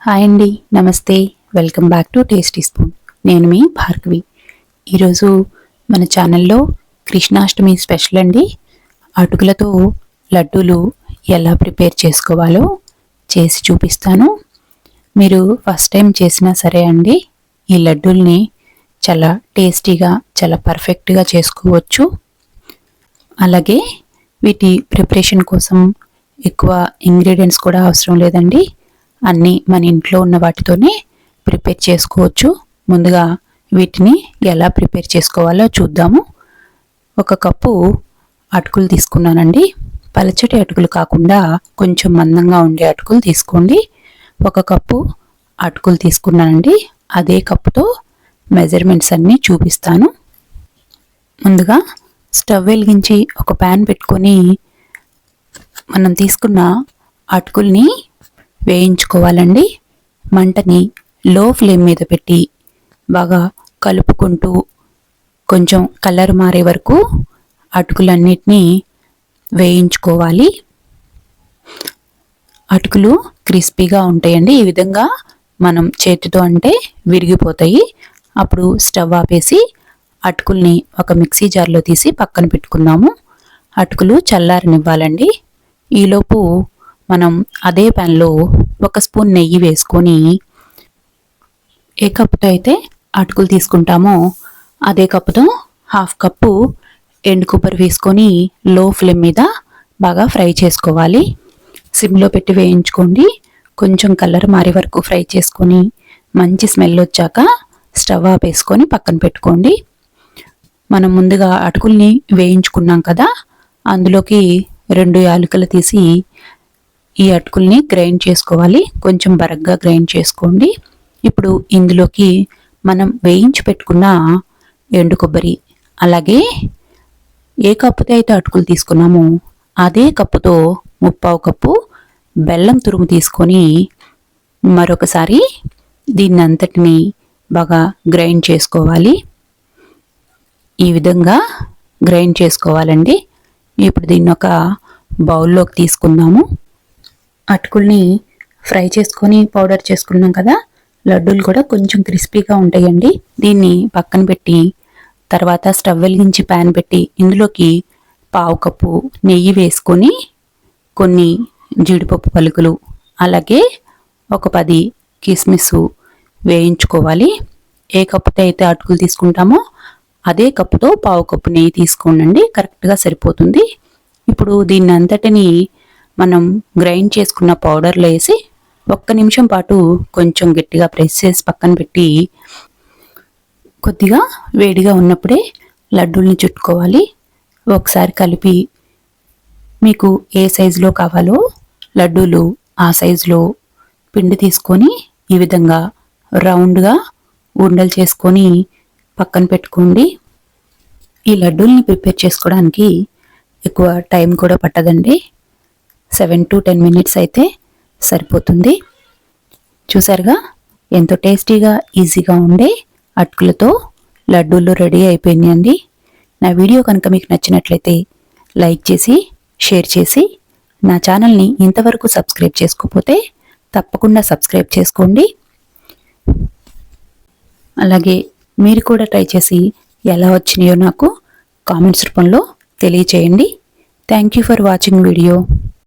Hi అండి నమస్తే. Welcome back to tasty spoon నేను మీ భార్గవి. ఈరోజు మన ఛానల్లో కృష్ణాష్టమి స్పెషల్ అండి. అటుకులతో లడ్డూలు ఎలా ప్రిపేర్ చేసుకోవాలో చేసి చూపిస్తాను. మీరు ఫస్ట్ టైం చేసినా సరే అండి ఈ లడ్డూల్ని చాలా టేస్టీగా చాలా పర్ఫెక్ట్గా చేసుకోవచ్చు. అలాగే వీటి ప్రిపరేషన్ కోసం ఎక్కువ ఇంగ్రీడియంట్స్ కూడా అవసరం లేదండి. అన్నీ మన ఇంట్లో ఉన్న వాటితోనే ప్రిపేర్ చేసుకోవచ్చు. ముందుగా వీటిని ఎలా ప్రిపేర్ చేసుకోవాలో చూద్దాము. ఒక కప్పు అటుకులు తీసుకున్నానండి. పలచటి అటుకులు కాకుండా కొంచెం మందంగా ఉండే అటుకులు తీసుకోండి. ఒక కప్పు అటుకులు తీసుకున్నానండి. అదే కప్పుతో మెజర్మెంట్స్ అన్నీ చూపిస్తాను. ముందుగా స్టవ్ వెలిగించి ఒక ప్యాన్ పెట్టుకొని మనం తీసుకున్న అటుకుల్ని వేయించుకోవాలండి. మంటని లో ఫ్లేమ్ మీద పెట్టి బాగా కలుపుకుంటూ కొంచెం కలర్ మారే వరకు అటుకులన్నిటినీ వేయించుకోవాలి. అటుకులు క్రిస్పీగా ఉంటాయండి. ఈ విధంగా మనం చేతితో అంటే విరిగిపోతాయి. అప్పుడు స్టవ్ ఆపేసి అటుకుల్ని ఒక మిక్సీ జార్లో తీసి పక్కన పెట్టుకుందాము. అటుకులు చల్లారనివ్వాలండి. ఈలోపు మనం అదే ప్యాన్లో ఒక స్పూన్ నెయ్యి వేసుకొని ఏ కప్పుతో అయితే అటుకులు తీసుకుంటామో అదే కప్పుతో హాఫ్ కప్పు ఎండు కొబ్బరి వేసుకొని లో ఫ్లేమ్ మీద బాగా ఫ్రై చేసుకోవాలి. సిమ్లో పెట్టి వేయించుకోండి. కొంచెం కలర్ మారే వరకు ఫ్రై చేసుకొని మంచి స్మెల్ వచ్చాక స్టవ్ ఆపేసుకొని పక్కన పెట్టుకోండి. మనం ముందుగా అటుకుల్ని వేయించుకున్నాం కదా అందులోకి రెండు యాలకులు తీసి ఈ అటుకుల్ని గ్రైండ్ చేసుకోవాలి. కొంచెం బరగ్గా గ్రైండ్ చేసుకోండి. ఇప్పుడు ఇందులోకి మనం వేయించి పెట్టుకున్న ఎండు కొబ్బరి అలాగే ఏ కప్పుతో అయితే అటుకులు తీసుకున్నామో అదే కప్పుతో ముప్పావు కప్పు బెల్లం తురుము తీసుకొని మరొకసారి దీన్ని అంతటిని బాగా గ్రైండ్ చేసుకోవాలి. ఈ విధంగా గ్రైండ్ చేసుకోవాలండి. ఇప్పుడు దీన్ని ఒక బౌల్లోకి తీసుకుందాము. అటుకుల్ని ఫ్రై చేసుకొని పౌడర్ చేసుకున్నాం కదా లడ్డూలు కూడా కొంచెం క్రిస్పీగా ఉంటాయండి. దీన్ని పక్కన పెట్టి తర్వాత స్టవ్ వెలిగించి ప్యాన్ పెట్టి ఇందులోకి పావు కప్పు నెయ్యి వేసుకొని కొన్ని జీడిపప్పు పలుకులు అలాగే ఒక పది కిస్మిస్ వేయించుకోవాలి. ఏ కప్పుతో అయితే అటుకులు తీసుకుంటామో అదే కప్పుతో పావు కప్పు నెయ్యి తీసుకోండి కరెక్ట్గా సరిపోతుంది. ఇప్పుడు దీన్ని అంతటిని మనం గ్రైండ్ చేసుకున్న పౌడర్లో వేసి ఒక్క నిమిషం పాటు కొంచెం గట్టిగా ప్రెస్ చేసి పక్కన పెట్టి కొద్దిగా వేడిగా ఉన్నప్పుడే లడ్డూల్ని చుట్టుకోవాలి. ఒకసారి కలిపి మీకు ఏ సైజులో కావాలో లడ్డూలు ఆ సైజులో పిండి తీసుకొని ఈ విధంగా రౌండ్గా ఉండలు చేసుకొని పక్కన పెట్టుకోండి. ఈ లడ్డూల్ని ప్రిపేర్ చేసుకోవడానికి ఎక్కువ టైం కూడా పట్టదండి. సెవెన్ టు టెన్ మినిట్స్ అయితే సరిపోతుంది. చూసారుగా? ఎంతో టేస్టీగా ఈజీగా ఉండే అటుకులతో లడ్డూలు రెడీ అయిపోయినాయండి నా వీడియో కనుక మీకు నచ్చినట్లయితే లైక్ చేసి షేర్ చేసి నా ఛానల్ని ఇంతవరకు సబ్స్క్రైబ్ చేసుకోకపోతే తప్పకుండా సబ్స్క్రైబ్ చేసుకోండి. అలాగే మీరు కూడా ట్రై చేసి ఎలా వచ్చినాయో నాకు కామెంట్స్ రూపంలో తెలియచేయండి. Thank you for watching video.